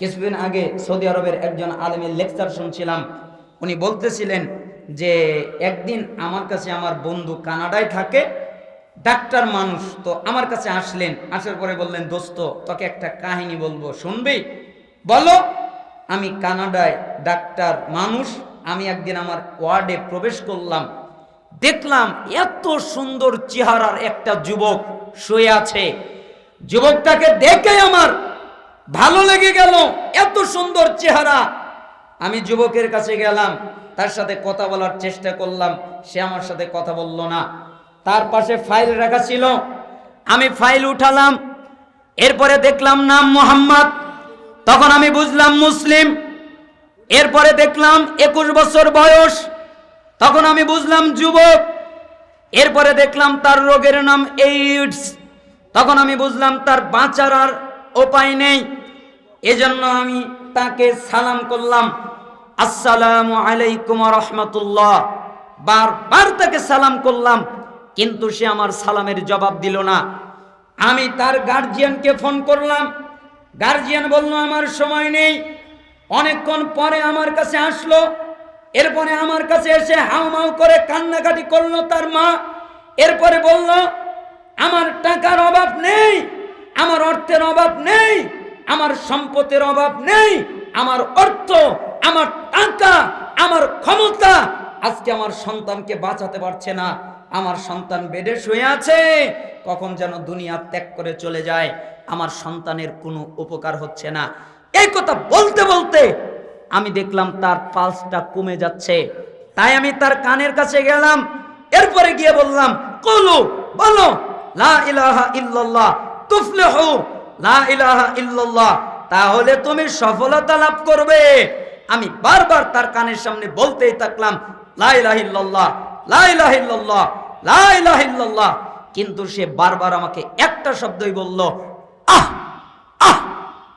কিছুদিন আগে সৌদি আরবের একজন আলেমের লেকচার শুনছিলাম। উনি বলতেছিলেন যে, একদিন আমার কাছে আমার বন্ধু কানাডায় থাকে, ডাক্তার মানুষ তো আমার কাছে আসলেন। আসার পরে বললেন, দোস্ত, তোকে একটা কাহিনী বলব, শুনবি? বলো, আমি কানাডায় ডাক্তার মানুষ, আমি একদিন আমার ওয়ার্ডে প্রবেশ করলাম। দেখলাম এত সুন্দর চেহারার একটা যুবক শুয়ে আছে। যুবকটাকে দেখে আমার ভালো লেগে গেল। এত সুন্দর চেহারা। আমি যুবকের কাছে গেলাম, তার সাথে কথা বলার চেষ্টা করলাম, সে আমার সাথে কথা বলল না। তার পাশে ফাইল রাখা ছিল। আমি ফাইল উঠালাম, এরপরে দেখলাম নাম মোহাম্মদ। তখন আমি বুঝলাম মুসলিম। এরপরে দেখলাম একুশ বছর বয়স। তখন আমি বুঝলাম যুবক। এরপরে দেখলাম তার রোগের নাম এইডস তখন আমি বুঝলাম তার বাঁচার আর উপায় নেই। এজন্য আমি তাকে সালাম করলাম, আসসালামু আলাইকুম রহমতুল্লাহ। বারবার তাকে সালাম করলাম, কিন্তু সে আমার সালামের জবাব দিল না। আমি তার গার্জিয়ানকে ফোন করলাম। গার্জিয়ান বলল, আমার সময় নেই। অনেকক্ষণ পরে আমার কাছে আসলো। এরপরে আমার কাছে এসে হাউমাউ করে কান্নাকাটি করল তার মা। এরপরে বলল, আমার টাকার অভাব নেই, আমার অর্থের অভাব নেই আমার সম্পদের অভাব নেই, আমার অর্থ, আমার টাকা, আমার ক্ষমতা। আজকে আমার সন্তানকে বাঁচাতে পারছে না। আমার সন্তান বেডে শুয়ে আছে। কখন যেন দুনিয়া ত্যাগ করে চলে যায়। আমার সন্তানের কোনো উপকার হচ্ছে না। এই কথা বলতে বলতে আমি দেখলাম তার পালসটা কমে যাচ্ছে। তাই আমি তার কানের কাছে গেলাম। এরপরে গিয়ে বললাম, কলু, বলো, লা ইলাহা ইল্লাল্লাহ, তুফলিহু লা তাহলে তুমি সফলতা লাভ করবে। আমি বারবার তার কানের সামনে বলতেই থাকলাম, লা কিন্তু সে বারবার আমাকে একটা শব্দই বলল, আহ আহ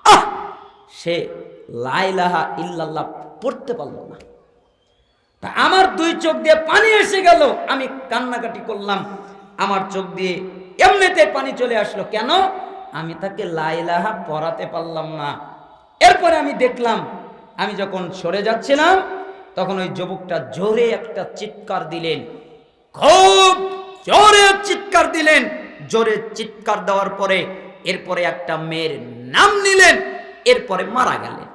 আহ। সে লাইলাহা ইল্লাল্লাহ পড়তে পারল না। তা আমার দুই চোখ দিয়ে পানি এসে গেল, আমি কান্নাকাটি করলাম। আমার চোখ দিয়ে এমনিতে পানি চলে আসলো। কেন? আমি তাকে লাইলাহা পড়াতে পারলাম না। এরপরে আমি দেখলাম, আমি যখন সরে যাচ্ছিলাম, তখন ওই যুবকটা জোরে একটা চিৎকার দিলেন। খুব জোরে চিৎকার দিলেন। জোরে চিৎকার দেওয়ার পরে এরপরে একটা মেয়ের নাম নিলেন, এরপরে মারা গেলেন।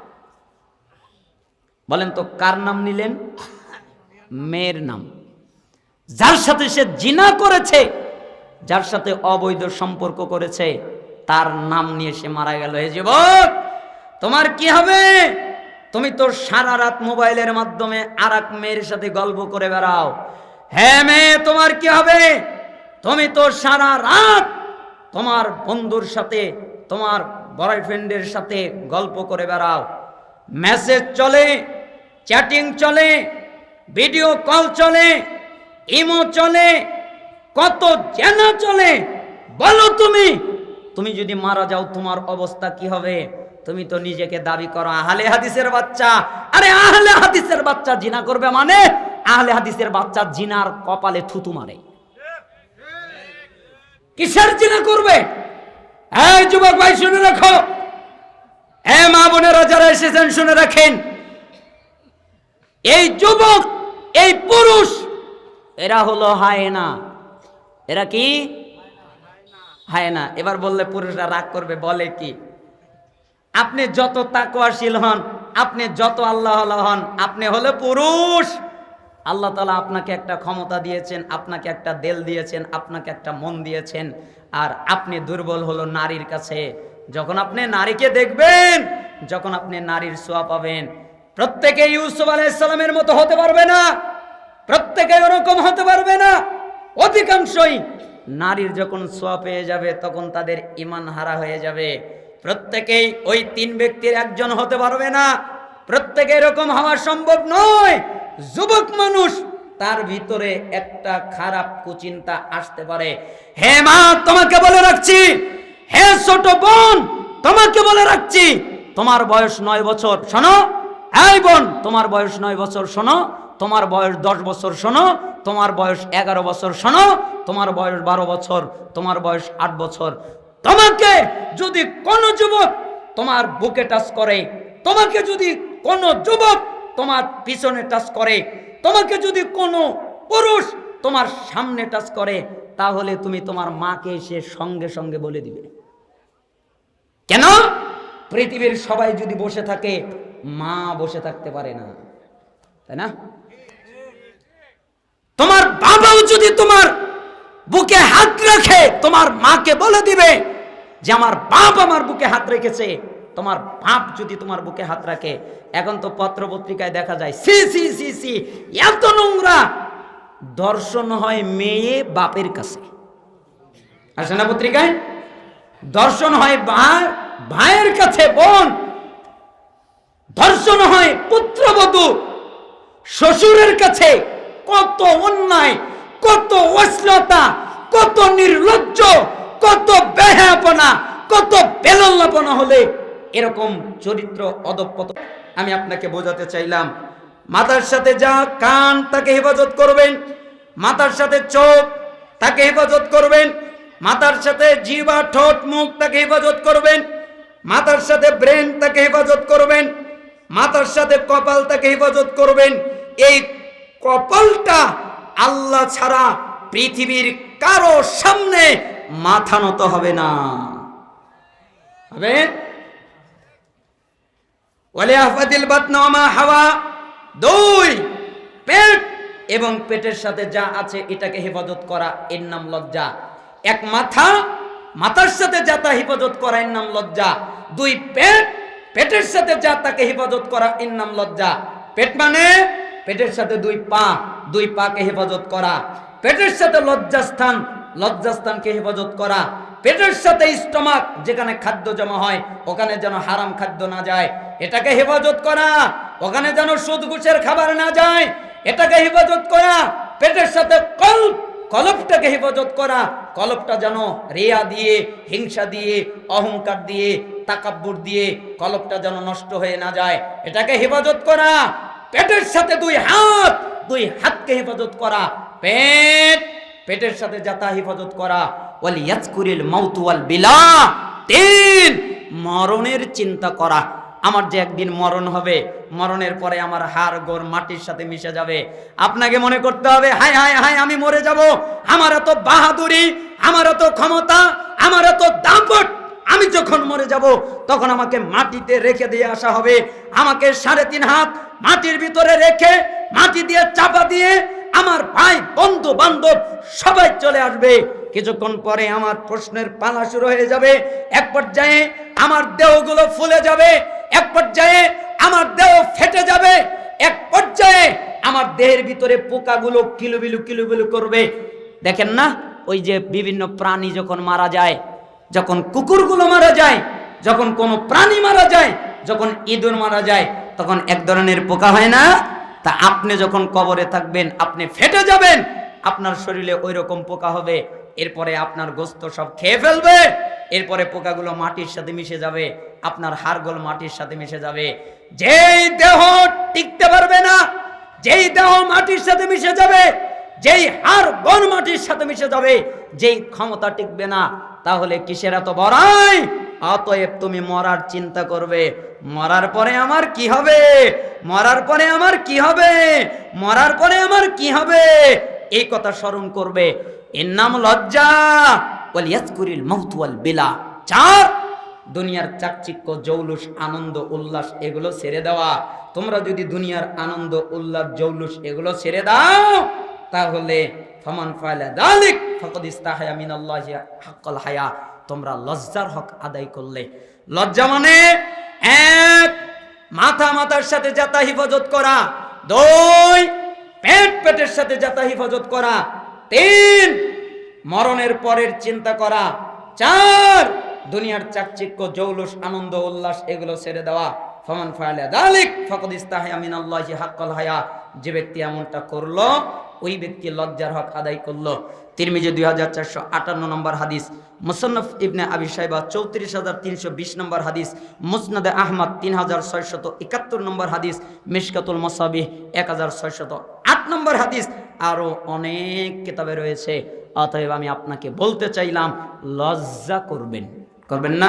বলেন তো, কার নাম নিলেন? মেয়ের নাম। যার সাথে সে জিনা করেছে, যার সাথে অবৈধ সম্পর্ক করেছে তার নাম নিয়ে সে মারা গেল। হে যুবক, তোমার কি হবে? তুমি তো সারা রাত মোবাইলের মাধ্যমে আর এক মেয়ের সাথে গল্প করে বেড়াও। হ্যাঁ মেয়ে, তোমার কি হবে? তুমি তো সারা রাত তোমার বন্ধুর সাথে, তোমার বয়ফ্রেন্ডের সাথে গল্প করে বেড়াও। মেসেজ চলে চ্যাটিং চলে ভিডিও কল চলে ইমো চলে, কত জেনা চলে, বলো তুমি। তুমি যদি মারা যাও, তোমার অবস্থা কি হবে? তুমি তো নিজেকে দাবি করো, আহলে হাদিসের বাচ্চা। আরে আহলে হাদিসের বাচ্চা জিনা করবে মানে? আহলে হাদিসের বাচ্চা জিনার কপালে থুতু মারে। কিসের জিনা করবে? এই যুবক ভাই, শুনে রাখো। এ মা বোনেরা যারা এসেছেন, শুনে রাখেন। এই যুবক, এই পুরুষ, এরা হলো হায়না। এরা কি? হায়না এবার বললে পুরুষরা রাগ করবে, বলে কি? আপনি যত তাকওয়াশীল হন, আপনি যত আল্লাহ হন, আপনি হলে পুরুষ। আল্লাহ তালা আপনাকে একটা ক্ষমতা দিয়েছেন, আপনাকে একটা দেল দিয়েছেন, আপনাকে একটা মন দিয়েছেন। আর আপনি দুর্বল হলো নারীর কাছে। যখন আপনি নারীকে দেখবেন, যখন আপনি নারীর সোয়া পাবেন, প্রত্যেকে ইউসুফ আলাইসালামের মতো হতে পারবে না। প্রত্যেকে ওরকম হতে পারবে না। অধিকাংশই নারীর যখন সোয়া পেয়ে যাবে, তখন তাদের ইমান হারা হয়ে যাবে। প্রত্যেকেই ওই তিন ব্যক্তির একজন হতে পারবে না। প্রত্যেকে এরকম হওয়া সম্ভব নয়। যুবক মানুষ, তার ভিতরে একটা খারাপ কুচিন্তা আসতে পারে। হে মা, তোমাকে বলে রাখছি। হে ছোট বোন, তোমাকে বলে রাখছি। তোমার বয়স নয় বছর, শোনো। এই বোন, তোমার বয়স নয় বছর, শোনো। তোমার বয়স দশ বছর, শোনো। তোমার বয়স এগারো বছর, শোনো, তোমার বয়স বারো বছর, তোমার বয়স আট বছর। তোমাকে যদি কোন যুবক তোমার বুকে টাচ করে, তোমাকে যদি কোনো যুবক তোমার পিছনে টাচ করে, তোমাকে যদি কোনো পুরুষ তোমার সামনে টাচ করে, তাহলে তুমি তোমার মাকে এসে সঙ্গে সঙ্গে বলে দিবে। কেন? পৃথিবীর সবাই যদি বসে থাকে, মা বসে থাকতে পারে না। তাই না? তোমার বাবাও যদি তোমার বুকে হাত রাখে, তোমার মাকে বলে দিবে যে আমার বাপ আমার বুকে হাত রেখেছে, তোমার বাপ যদি তোমার বুকে হাত রাখে, এখন তো পত্র পত্রিকায় দেখা যায়, সি সি সি সি, এত নোংরা দর্শন হয় মেয়ে বাপের কাছে। আসে না পত্রিকায়? দর্শন হয় ভাই ভাইয়ের কাছে বোন। ধর্ষণ হয় পুত্রবধূ, শ্বশুরের কাছে। কত অন্যায়, কত অশ্লীলতা, কত নির্লজ্জ, কত বেহাপনা কত বেলল্লাপনা হলে এরকম চরিত্র অদপত আমি আপনাকে বোঝাতে চাইলাম মাথার সাথে যা কান তাকে হেফাজত করবেন মাথার সাথে চোখ তাকে হেফাজত করবেন মাথার সাথে জিবা ঠোঁট, মুখ তাকে হেফাজত করবেন মাথার সাথে ব্রেন তাকে হেফাজত করবেন মাথার সাথে কপাল তাকে হেফাজত করবেন, এই কপালটা আল্লাহ ছাড়া পৃথিবীর কারও সামনে মাথা নত হবে না। হবে? ওয়ালে আহফাদিল বাতনামা হাওয়া, দুই, পেট এবং পেটের সাথে যা আছে এটাকে হেফাজত করা এর নাম লজ্জা। এক মাথা, মাথার সাথে যা তা হেফাজত করা এর নাম লজ্জা। দুই পেট, পেটের সাথে যা তাকে হেফাজত করা এর নাম লজ্জা। পেট মানে পেটের সাথে দুই পা, দুই পাকে হেফাজত করা। পেটের সাথে লজ্জাস্থান, লজ্জাস্থানকে হেফাজত করা। পেটের সাথে স্টমাক, যেখানে খাদ্য জমা হয়, ওখানে যেন হারাম খাদ্য না যায়, এটাকে হেফাজত করা। ওখানে যেন সুদ ঘুষের খাবার না যায়, এটাকে হেফাজত করা। পেটের সাথে কল্প, কলপটাকে হেফাজত করা। কলপটা যেন রেয়া দিয়ে, হিংসা দিয়ে, অহংকার দিয়ে, তাকাব্বুর দিয়ে কলপটা যেন নষ্ট হয়ে না যায়, এটাকে হেফাজত করা। পেটের সাথে দুই হাত, দুই হাতকে হেফাজত করা। পেট, পেটের সাথে যাতা হেফাজত করা। ওয়াল ইয়াজকুরিল মাউত ওয়াল বিলা। তিন, মরণের চিন্তা করা। আমার যে একদিন মরণ হবে, মরণের পরে আমার হাড় গোড় মাটির সাথে মিশে যাবে। আপনাকে মনে করতে হবে হাই হাই হাই আমি মরে যাব। আমার এত বাহাদুরি আমার এত ক্ষমতা আমার এত দাম্পট আমি যখন মরে যাব, তখন আমাকে মাটিতে রেখে দিয়ে আসা হবে। আমাকে সাড়ে তিন হাত মাটির ভিতরে রেখে, মাটি দিয়ে চাপা দিয়ে আমার ভাই বন্ধু বান্ধব সবাই চলে আসবে। কিছুক্ষণ পরে আমার প্রশ্নের পালা শুরু হয়ে যাবে। এক পর্যায়ে আমার দেহগুলো ফুলে যাবে। এক পর্যায়ে আমার দেহ ফেটে যাবে। এক পর্যায়ে আমার দেহের ভিতরে পোকাগুলো কিলুবিলু কিলুবিলু করবে। দেখেন না, ওই যে বিভিন্ন প্রাণী যখন মারা যায় যখন কুকুরগুলো মারা যায়, যখন কোনো প্রাণী মারা যায়, যখন ইঁদুর মারা যায়, তখন এক ধরনের পোকা হয় না? তা আপনি যখন কবরে থাকবেন, আপনি ফেটে যাবেন, আপনার শরীরে ওই রকম পোকা হবে, এরপরে আপনার গোস্ত সব খেয়ে ফেলবে, এরপরে পোকাগুলো মাটির সাথে মিশে যাবে, আপনার হাড়গোল মাটির সাথে মিশে যাবে। যেই দেহ টিকতে পারবে না, যেই দেহ মাটির সাথে মিশে যাবে, যেই হাড় বন মাটির সাথে মিশে যাবে, যেই ক্ষমতা টিকবে না তাহলে কিসের এত বড়াই? অতএব তুমি মরার চিন্তা করবে। মরার পরে আমার কি হবে? মরার পরে আমার কি হবে? মরার পরে আমার কি হবে? এই কথা স্মরণ করবে। এর নাম লজ্জা ওয়াল ইয়াজকুরিল মাউত ওয়াল বিলা। চার, দুনিয়ার চাকচিক্য, জৌলুস, আনন্দ, উল্লাস এগুলো ছেড়ে দেওয়া। তোমরা যদি দুনিয়ার আনন্দ, উল্লাস, জৌলুস এগুলো ছেড়ে দাও, তাহলে ফমান ফায়লা দালিক, ফাকাদ ইস্তাহায়া মিনাল্লাহি হাক্কাল হায়া। তোমরা লজ্জার হক আদায় করলে। লজ্জা মানে এক, মাথা মাথার সাথে যাতা হিফাজত করা। দুই, পেট পেটের সাথে যাতা হিফাজত করা। তিন, মরণের পরের চিন্তা করা। চার, দুনিয়ার চাকচিক্য, জৌলুস, আনন্দ, উল্লাস, এগুলো ছেড়ে দেওয়া। ফমান ফায়ালে দালিক, ফকদ ইস্তাহায়া মিনাল্লাহি হাক্কাল হায়া। যে ব্যক্তি এমনটা করল ওই ব্যক্তি লজ্জার হক আদায় করল। তিরমিজি দুই হাজার চারশো আটান্ন নম্বর হাদিস, মুসন্নফ ইবনে আবি সাইবা চৌত্রিশ হাজার তিনশো বিশ নম্বর হাদিস, মুসনাদে আহমদ তিন হাজার ছয়শত একাত্তর নম্বর হাদিস, মিশকাতুল মসাবি এক হাজার ছয়শত আট নম্বর হাদিস আরও অনেক কিতাবে রয়েছে। অতএব আমি আপনাকে বলতে চাইলাম, লজ্জা করবেন। করবেন না?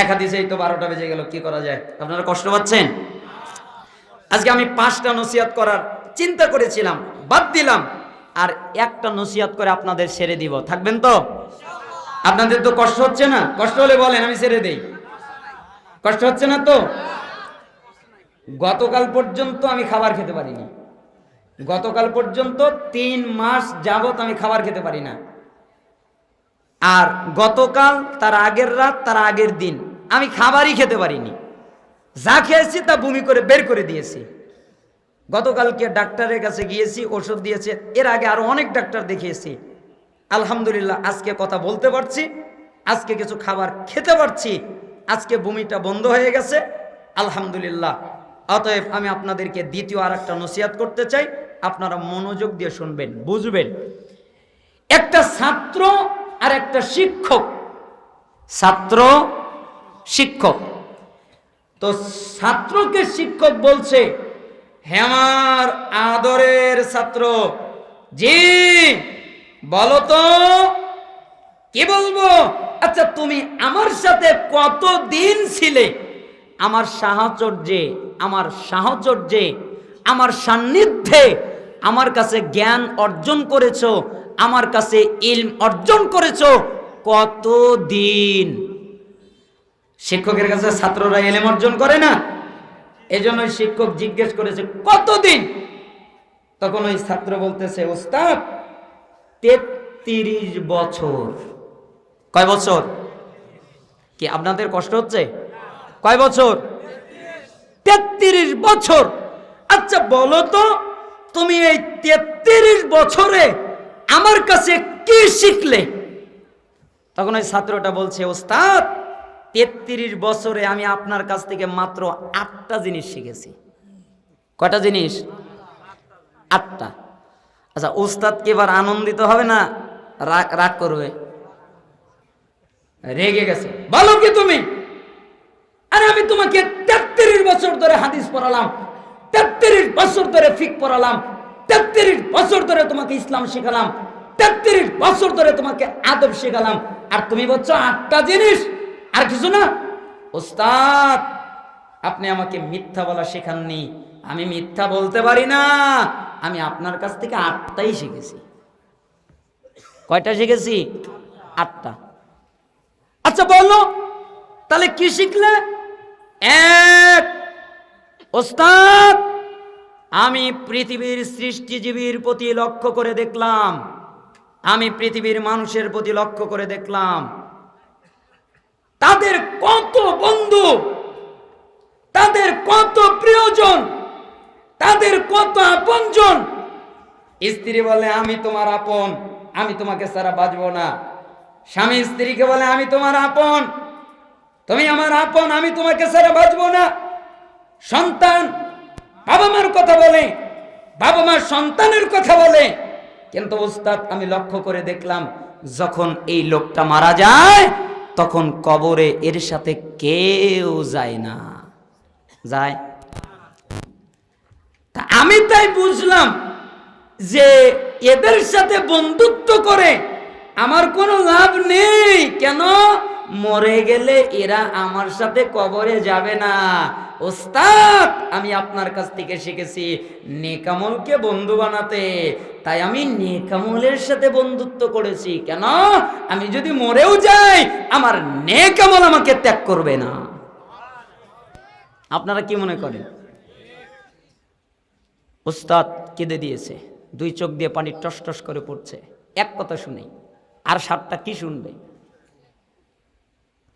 এক হাদিসেই তো বারোটা বেজে গেল, কি করা যায়? আপনারা কষ্ট পাচ্ছেন? আজকে আমি পাঁচটা নসিহত করার চিন্তা করেছিলাম, বাদ দিলাম, আর একটা নসিহত করে আপনাদের ছেড়ে দিব। থাকবেন তো? আপনাদের তো কষ্ট হচ্ছে না? কষ্ট হলে বলেন, আমি ছেড়ে দেই। কষ্ট হচ্ছে না তো? গতকাল পর্যন্ত আমি খাবার খেতে পারিনি। গতকাল পর্যন্ত তিন মাস যাবত আমি খাবার খেতে পারি না। আর গতকাল, তার আগের রাত, তার আগের দিন আমি খাবারই খেতে পারিনি। যা খেয়েছি তা বমি করে বের করে দিয়েছি। গতকালকে ডাক্তারের কাছে গিয়েছি, ওষুধ দিয়েছে। এর আগে আরও অনেক ডাক্তার দেখিয়েছি। আলহামদুলিল্লাহ, আজকে কথা বলতে পারছি, আজকে কিছু খাবার খেতে পারছি, আজকে বমিটা বন্ধ হয়ে গেছে। আলহামদুলিল্লাহ। অতএব আমি আপনাদেরকে দ্বিতীয় আর একটা নসিহাত করতে চাই, আপনারা মনোযোগ দিয়ে শুনবেন, বুঝবেন। একটা ছাত্র আর একটা শিক্ষক। ছাত্র, শিক্ষক। তো ছাত্রকে শিক্ষক বলছে হে আমার আদরের ছাত্র, জি, বলো তো, কি বলব? আচ্ছা তুমি আমার সাথে কত দিন ছিলে? আমার সাহচর্যে আমার সাহচর্যে, আমার সান্নিধ্যে আমার কাছে জ্ঞান অর্জন করেছ, আমার কাছে ইলম অর্জন করেছ, কতদিন? শিক্ষকের কাছে ছাত্ররা এলেম অর্জন করে না? এজন্য ওই শিক্ষক জিজ্ঞেস করেছে কতদিন? তখন ওই ছাত্র বলতেছে ওস্তাদ তেত্রিশ বছর। কয় বছর? কি আপনাদের কষ্ট হচ্ছে? কয় বছর? তেত্রিশ বছর। আচ্ছা বলো তো তুমি এই তেত্রিশ বছরে আমার কাছে কি শিখলে? তখন ওই ছাত্রটা বলছে ওস্তাদ তেত্রিশ বছরে আমি আপনার কাছ থেকে মাত্র আটটা জিনিস শিখেছি। কটা জিনিস? আটটা। আচ্ছা উস্তাদ কি এবার আনন্দিত হবে না রাগ রাগ করবে? রেগে গেছে। বলো কি তুমি? আরে আমি তোমাকে তেত্রিশ বছর ধরে হাদিস পড়ালাম, তেত্রিশ বছর ধরে ফিক পড়ালাম, তেত্রিশ বছর ধরে তোমাকে ইসলাম শেখালাম, তেত্রিশ বছর ধরে তোমাকে আদব শেখালাম। আর তুমি বলছো আটটা জিনিস? আর কিছু না। ওস্তাদ, আপনি আমাকে মিথ্যা বলা শেখাননি। আমি মিথ্যা বলতে পারি না। আমি আপনার কাছ থেকে আটটাই শিখেছি। কয়টা শিখেছি? আটটা। আচ্ছা বলো। তাহলে কি শিখলে? এক। ওস্তাদ, আমি পৃথিবীর সৃষ্টিজীবীর প্রতি লক্ষ্য করে দেখলাম। আমি পৃথিবীর মানুষের প্রতি লক্ষ্য করে দেখলাম। তাদের কত বন্ধু? তাদের কত প্রিয়জন? তাদের কত আপনজন? স্ত্রী বলে, আমি তোমার আপন, আমি তোমাকে সারা বাঁচবো না। স্বামী স্ত্রীকে বলে, আমি তোমার আপন, তুমি আমার আপন, আমি তোমাকে সারা বাঁচবো না। সন্তান বাবা মার কথা বলে, বাবা মার সন্তানের কথা বলে। কিন্তু উস্তাদ আমি লক্ষ্য করে দেখলাম, যখন এই লোকটা মারা যায় তখন কবরে এর সাথে কেউ যায় না। যায়? তা আমি তাই বুঝলাম যে এদের সাথে বন্ধুত্ব করে আমার কোনো লাভ নেই। কেন? মরে গেলে এরা আমার সাথে কবরে যাবে না। ওস্তাদ, আমি আপনার কাছ থেকে শিখেছি নেকামলকে বন্ধু বানাতে। তাই আমি নেকামলের সাথে বন্ধুত্ব করেছি। কেন? আমি যদি মরেও যাই, আমার নেকামল আমাকে ত্যাগ করবে না। আপনারা কি মনে করেন? ওস্তাদ কেঁদে দিয়েছে, দুই চোখ দিয়ে পানি টস টস করে পড়ছে। এক কথা শুনেই। আর সাতটা কি শুনবে?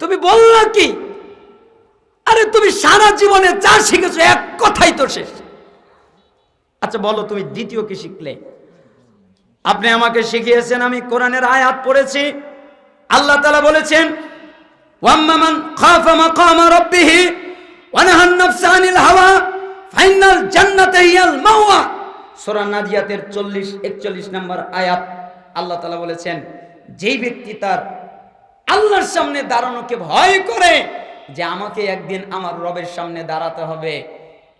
তুমি বললা কি? আরে তুমি সারা জীবনে যা শিখেছো, এক কথাই তো শেষ। আচ্ছা বলো, তুমি দ্বিতীয় কি শিখলে? আপনি আমাকে শিখিয়েছেন, আমি কোরআনের আয়াত পড়েছি। আল্লাহ তালা বলেছেন ওয়াম্মামান খাফা মাকামা রাব্বিহি ওয়া নাহান নাফসা আনিল হাওয়া ফাইনাল জান্নাতে হিয়াল মাওয়া। সূরা নাজিয়াতের 40 41 নম্বর আয়াত আল্লাহ তাআলা বলেছেন, যেই ব্যক্তি তার আল্লাহর সামনে দাঁড়ানোকে ভয় করে যে আমাকে একদিন আমার রবের সামনে দাঁড়াতে হবে।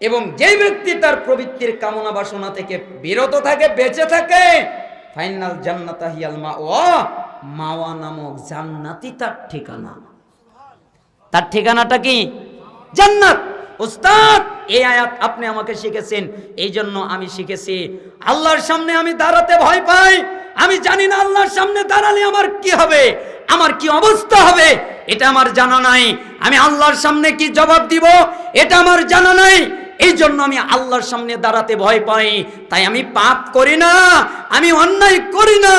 এবং যে ব্যক্তি তার প্রবৃত্তির কামনা বাসনা থেকে বিরত থাকে, বেঁচে থাকে, ফাইনাল জান্নাতা হিয়াল মাওয়া মাওয়া নামক জান্নাতি তার ঠিকানা। তার ঠিকানাটা কি? জান্নাত। উস্তাদ, এই আয়াত আপনি আমাকে শিখেছেন এই জন্য আমি শিখেছি, আল্লাহর সামনে আমি দাঁড়াতে ভয় পাই, আমি জানি না আল্লাহর সামনে দাঁড়ালে আমার কি হবে। আমার কি অবস্থা হবে? এটা আমার জানা নাই। আমি আল্লাহর সামনে কি জবাব দিব? এটা আমার জানা নাই। এই জন্য আমি আল্লাহর সামনে দাঁড়াতে ভয় পাই। তাই আমি পাপ করি না, আমি অন্যায় করি না,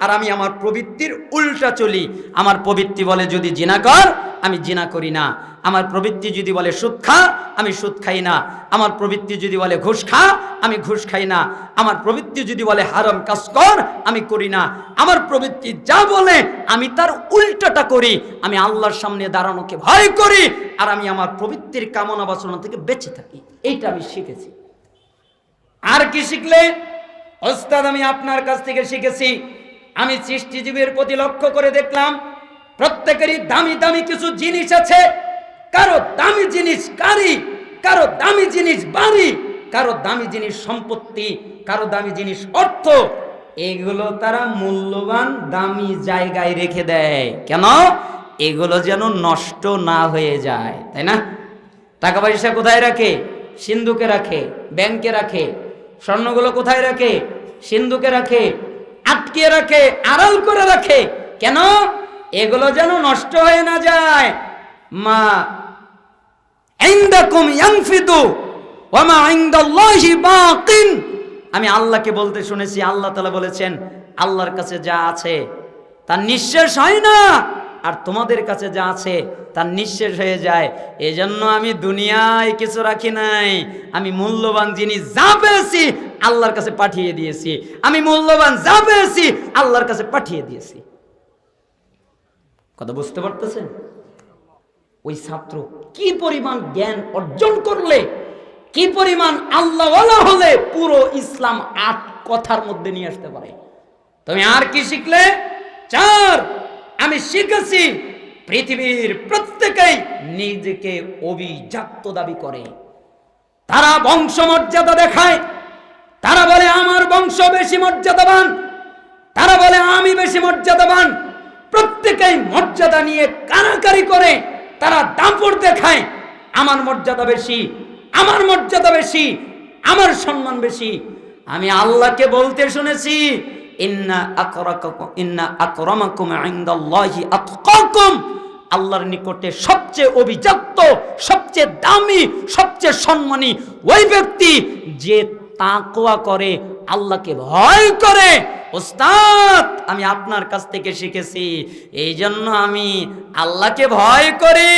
আর আমি আমার প্রবৃত্তির উল্টা চলি। আমার প্রবৃত্তি বলে, যদি জিনা কর, আমি জিনা করি না। আমার প্রবৃত্তি যদি বলে সুদ খা, আমি সুদ খাই না। আমার প্রবৃত্তি যদি বলে ঘুষ খা, আমি ঘুষ খাই না। আমার প্রবৃত্তি যদি বলে হারাম কাজ কর, আমি করি না। আমার প্রবৃত্তি যা বলে, আমি তার উল্টাটা করি। আমি আল্লাহর সামনে দাঁড়ানোকে ভয় করি আর আমি আমার প্রবৃত্তির কামনা বাসনা থেকে বেঁচে থাকি। এইটা আমি শিখেছি। আর কি শিখলে? ওস্তাদ, আমি আপনার কাছ থেকে শিখেছি। আমি সৃষ্টিজীবীর প্রতি লক্ষ্য করে দেখলাম, প্রত্যেকেরই দামি দামি কিছু জিনিস আছে। কারও দামি জিনিস গাড়ি, কারও দামি জিনিস বাড়ি, কারও দামি জিনিস সম্পত্তি, কারও দামি জিনিস অর্থ, এগুলো তারা মূল্যবান দামি জায়গায় রেখে দেয়। কেন? এগুলো যেন নষ্ট না হয়ে যায়, তাই না? টাকা পয়সা কোথায় রাখে? সিন্ধুকে রাখে, ব্যাংকে রাখে, স্বর্ণগুলো কোথায় রাখে? সিন্ধুকে রাখে, আটকে রাখে, আড়াল করে রাখে। কেন? এগুলো যেন নষ্ট হয়ে না যায়। মা আমি আল্লাহকে বলতে শুনেছি, আল্লাহ তাআলা বলেছেন, আল্লাহর কাছে যা আছে তার নিঃশেষ হয় না, আর তোমাদের কাছে যা আছে তার নিঃশেষ হয়ে যায়। এজন্য আমি দুনিয়ায় কিছু রাখি নাই, আমি মূল্যবান জিনিস যা পেয়েছি আল্লাহর কাছে পাঠিয়ে দিয়েছি। আমি মূল্যবান যা পেয়েছি আল্লাহর কাছে পাঠিয়ে দিয়েছি। কথা বুঝতে পারতেছেন? ওই ছাত্র কি পরিমাণ জ্ঞান অর্জন করলে, কি পরিমাণ আল্লাহওয়ালা হলে পুরো ইসলাম আট কথার মধ্যে নিয়ে আসতে পারে? তুমি আর কি শিখলে? চার, আমি শিখেছি পৃথিবীর প্রত্যেকেই নিজেকে অভিজাত্য দাবি করে। তারা বংশ মর্যাদা দেখায়, তারা বলে আমার বংশ বেশি মর্যাদাবান, তারা বলে আমি বেশি মর্যাদাবান। প্রত্যেকেই মর্যাদা নিয়ে কানাকারি করে তারা দাপড় দেখায়, আমার মর্যাদা বেশি, আমার মর্যাদা বেশি, আমার সম্মান বেশি। আমি আল্লাহকে বলতে শুনেছি আল্লাহর নিকটে সবচেয়ে অভিজাত্য সবচেয়ে দামি, সবচেয়ে সম্মানী ওই ব্যক্তি যে তাকওয়া করে, আল্লাহকে ভয় করে। ওস্তাদ, আমি আপনার কাছ থেকে শিখেছি। এই জন্য আমি আল্লাহকে ভয় করি,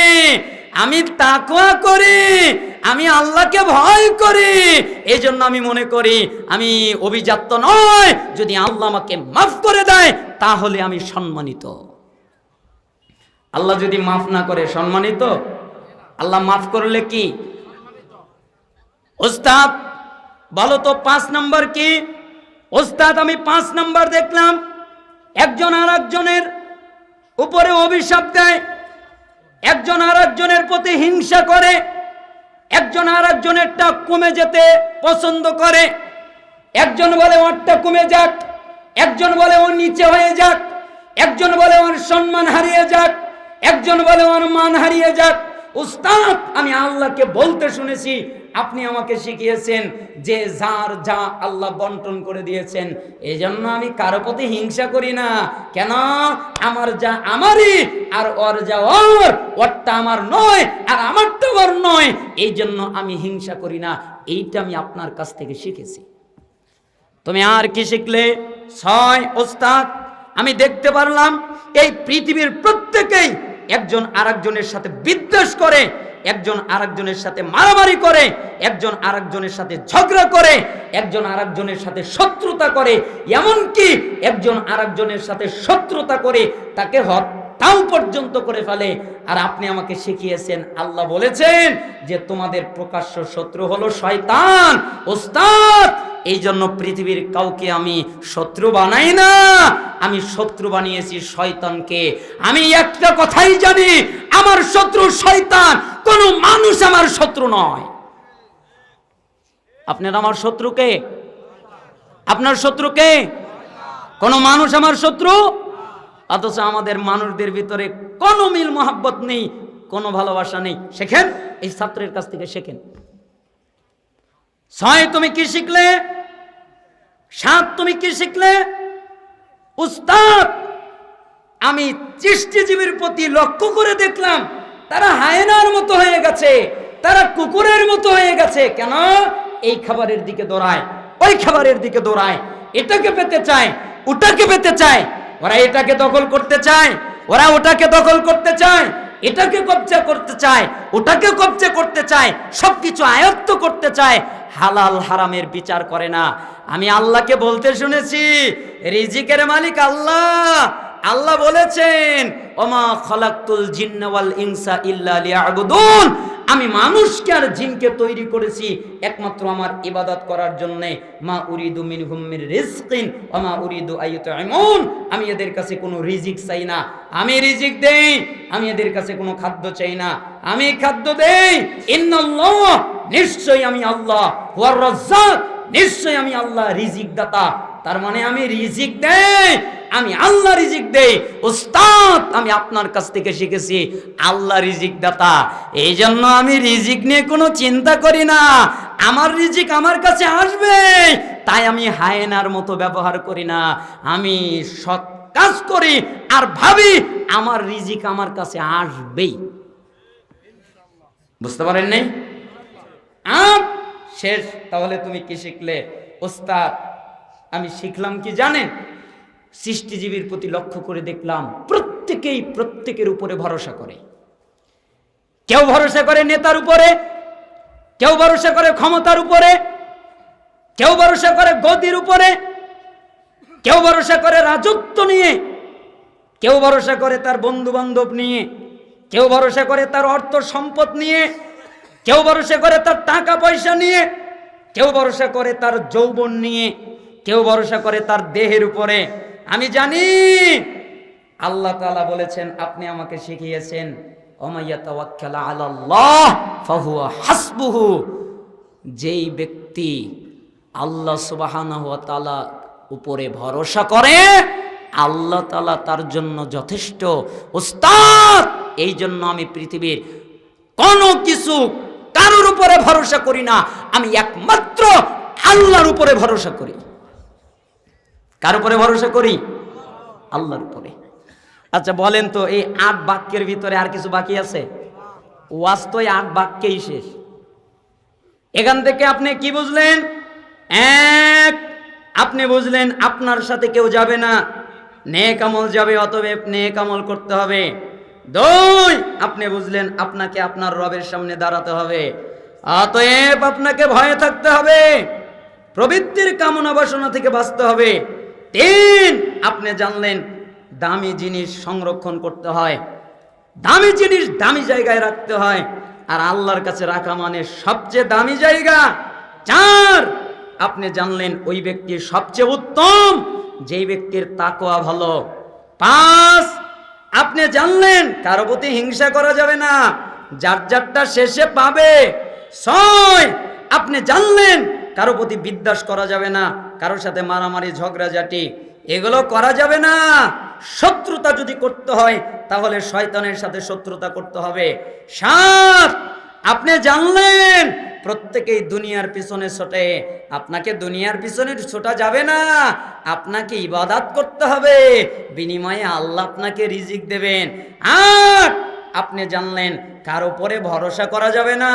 আমি তাকওয়া করি, আমি আল্লাহকে ভয় করি। এই জন্য আমি মনে করি, আমি অভিজাত্য নয় যদি আল্লাহ আমাকে মাফ করে দেয়, তাহলে আমি সম্মানিত। আল্লাহ যদি মাফ না করে, সম্মানিত? আল্লাহ মাফ করলে কি? ওস্তাদ, বলো তো, পাঁচ নাম্বার কি? ওস্তাদ, আমি পাঁচ নাম্বার দেখলাম। একজন আর একজনের উপরে অভিশাপ দেয়, একজন আর একজনের প্রতি হিংসা করে, একজন আর একজনেরটা কমে যেতে পছন্দ করে। একজন বলে ওরটা কমে যাক। একজন বলে, ওর নিচে হয়ে যাক। একজন বলে, ওর সম্মান হারিয়ে যাক। একজন বলে, ওর মান হারিয়ে যাক। উস্তাদ আমি আল্লাহকে বলতে শুনেছি আপনি আমাকে শিখিয়েছেন যে যার যা আল্লাহ বন্টন করে দিয়েছেন এই জন্য আমি কারও প্রতি হিংসা করি না। কেন? আমার যা আমারই, আর ওর যা ওর, ওরটা আমার নয়, আর আমারটা ওর নয় এই জন্য আমি হিংসা করি না। এইটা আমি আপনার কাছ থেকে শিখেছি। তুমি আর কি শিখলে? ছয়, ওস্তাদ। আমি দেখতে পারলাম, এই পৃথিবীর প্রত্যেকেই একজন আরেকজনের সাথে বিদ্বেষ করে একজন আরেকজনের সাথে মারামারি করে, একজন আরেকজনের সাথে ঝগড়া করে, একজন আরেকজনের সাথে শত্রুতা করে, এমনকি একজন আরেকজনের সাথে শত্রুতা করে তাকে হত্যাও পর্যন্ত করে ফেলে। আর আপনি আমাকে শিখিয়েছেন, আল্লাহ বলেছেন যে তোমাদের প্রকাশ্য শত্রু হলো শয়তান। ওস্তাদ এই জন্য পৃথিবীর কাউকে আমি শত্রু বানাই না। আমি শত্রু বানিয়েছি শয়তানকে। আমি একটা কথাই জানি, আমার শত্রু শয়তান। কোনো মানুষ আমার শত্রু নয়। আপনার আমার শত্রুকে আপনার শত্রুকে কোনো মানুষ আমার শত্রু? অথচ আমাদের মানুষদের ভিতরে কোনো মিল মোহাব্বত নেই, কোনো ভালোবাসা নেই। শেখেন? এই ছাত্রের কাছ থেকে শেখেন। ছয়, তুমি কি শিখলে? সাত, তুমি কি শিখলে? উস্তাদ, আমি সৃষ্টিজীবীর প্রতি লক্ষ্য করে দেখলাম তারা হায়নার মতো হয়ে গেছে, তারা কুকুরের মতো হয়ে গেছে। কেন? এই খাবারের দিকে দৌড়ায়, ওই খাবারের দিকে দৌড়ায়। এটাকে পেতে চায়, ওটাকে পেতে চায়। ওরা এটাকে দখল করতে চায়, ওরা ওটাকে দখল করতে চায়, এটাকে কবজা করতে চায়, ওটাকে কবজা করতে চায়, সবকিছু আয়ত্ত করতে চায়। হালাল হারামের বিচার করে না। আমি আল্লাহকে বলতে শুনেছি, রিজিকের মালিক আল্লাহ আল্লাহ বলেছেন, ওমা খলাকতুল জিন্না ওয়াল ইনসা ইল্লা লিয়াবুদুন। আমি মানুষকে আর জিনকে তৈরি করেছি একমাত্র আমার ইবাদত করার জন্য। মা উরিদু মিনহুম মির রিজকিন, ওমা উরিদু আইয়ুতঈমুন আমি এদের কাছে কোনো রিজিক চাই না। আমি রিজিক দেই, আমি এদের কাছে কোনো খাদ্য চাই না। আমি খাদ্য দেই, ইন্নাল্লাহ নিশ্চয়ই আমি আল্লাহ। হুয়ার রাজ্জাক নিশ্চয়ই আমি আল্লাহ রিজিক দাতা তার মানে আমি রিজিক দেই। আমি আল্লাহ রিজিক দেই। উস্তাদ, আমি আপনার কাছ থেকে শিখেছি আল্লাহ রিজিক দাতা। এই জন্য আমি রিজিক নিয়ে কোনো চিন্তা করি না। আমার রিজিক আমার কাছে আসবে, তাই আমি হায়নার মতো ব্যবহার করি না। আমি সৎ কাজ করি আর ভাবি আমার রিজিক আমার কাছে আসবেই। বুঝতে পারেন নাই? আপ শেষ। তাহলে তুমি কি শিখলে? ওস্তাদ আমি শিখলাম কি জানেন? সৃষ্টিজীবীর প্রতি লক্ষ্য করে দেখলাম প্রত্যেকেই প্রত্যেকের উপরে ভরসা করে। কেউ ভরসা করে নেতার উপরে, কেউ ভরসা করে ক্ষমতার উপরে, কেউ ভরসা করে গদির উপরে, কেউ ভরসা করে রাজত্ব নিয়ে, কেউ ভরসা করে তার বন্ধু বান্ধব নিয়ে, কেউ ভরসা করে তার অর্থ সম্পদ নিয়ে, কেউ ভরসা করে তার টাকা পয়সা নিয়ে, কেউ ভরসা করে তার যৌবন নিয়ে, কেউ ভরসা করে তার দেহের উপরে। আমি জানি। আল্লাহ তাআলা বলেছেন, আপনি আমাকে শিখিয়েছেন হাসবুহু। যেই ব্যক্তি আল্লাহ তাআলা উপরে ভরসা করে, আল্লাহ তাআলা তার জন্য যথেষ্ট উস্তাদ। এই জন্য আমি পৃথিবীর কোনো কিছু কারোর উপরে ভরসা করি না। আমি একমাত্র আল্লাহর উপরে ভরসা করি। কার উপরে ভরসা করি? আল্লাহর উপরে। আচ্ছা বলেন তো, এই আট বাক্যের ভিতরে আর কিছু বাকি আছে? এই আট বাক্যেই শেষ। এখান থেকে আপনি কি বুঝলেন? এক, আপনি বুঝলেন আপনার সাথে কেউ যাবে না। নেক আমল যাবে, অতএব নেক আমল করতে হবে। দুই, আপনি বুঝলেন আপনাকে আপনার রবের সামনে দাঁড়াতে হবে। অতএব আপনাকে ভয়ে থাকতে হবে। প্রবৃত্তির কামনা বাসনা থেকে বাঁচতে হবে। তিন। আপনি জানলেন দামি জিনিস সংরক্ষণ করতে হয়। দামি জিনিস দামি জায়গায় রাখতে হয়। আর আল্লাহর কাছে রাখা মানে সবচেয়ে দামি জায়গা। চার, আপনি জানলেন ওই ব্যক্তির সবচেয়ে উত্তম, যেই ব্যক্তির তাকোয়া ভালো। পাঁচ, আপনি জানলেন কারও প্রতি হিংসা করা যাবে না। যার যারটা শেষে পাবে। ছয়, আপনি জানলেন কারও প্রতি বিদ্বাস করা যাবে না। কারোর সাথে মারামারি, ঝগড়াঝাটি, এগুলো করা যাবে না। শত্রুতা যদি করতে হয়, তাহলে শয়তানের সাথে শত্রুতা করতে হবে। সাত, আপনি জানলেন, প্রত্যেকেই দুনিয়ার পিছনে ছোটে। আপনাকে দুনিয়ার পিছনে ছোটা যাবে না। আপনাকে ইবাদাত করতে হবে। বিনিময়ে আল্লাহ আপনাকে রিজিক দেবেন। আট আপনি জানলেন, কার উপরে ভরসা করা যাবে না।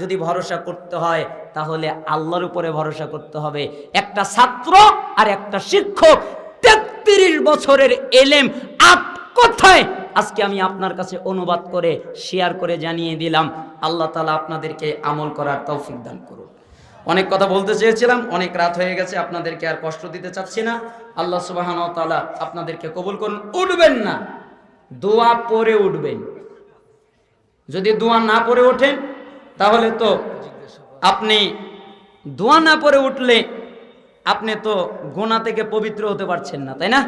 যদি ভরসা করতে হয়, তাহলে আল্লাহর উপরে ভরসা করতে হবে। একটা ছাত্র আর একটা শিক্ষক, তেত্রিশ বছরের এলেম আট কথায় আজকে আমি আপনার কাছে অনুবাদ করে শেয়ার করে জানিয়ে দিলাম। আল্লাহ তালা আপনাদেরকে আমল করার তৌফিক দান করুন। অনেক কথা বলতে চেয়েছিলাম, অনেক রাত হয়ে গেছে, আপনাদেরকে আর কষ্ট দিতে চাচ্ছি না। আল্লাহ সুবাহান তালা আপনাদেরকে কবুল করুন, উঠবেন না। দোয়া পরে উঠবেন। যদি দোয়া না পড়ে ওঠেন, তাহলে তো আপনি দোয়া না পড়ে উঠলে আপনি তো গোনা থেকে পবিত্র হতে পারছেন না, তাই না?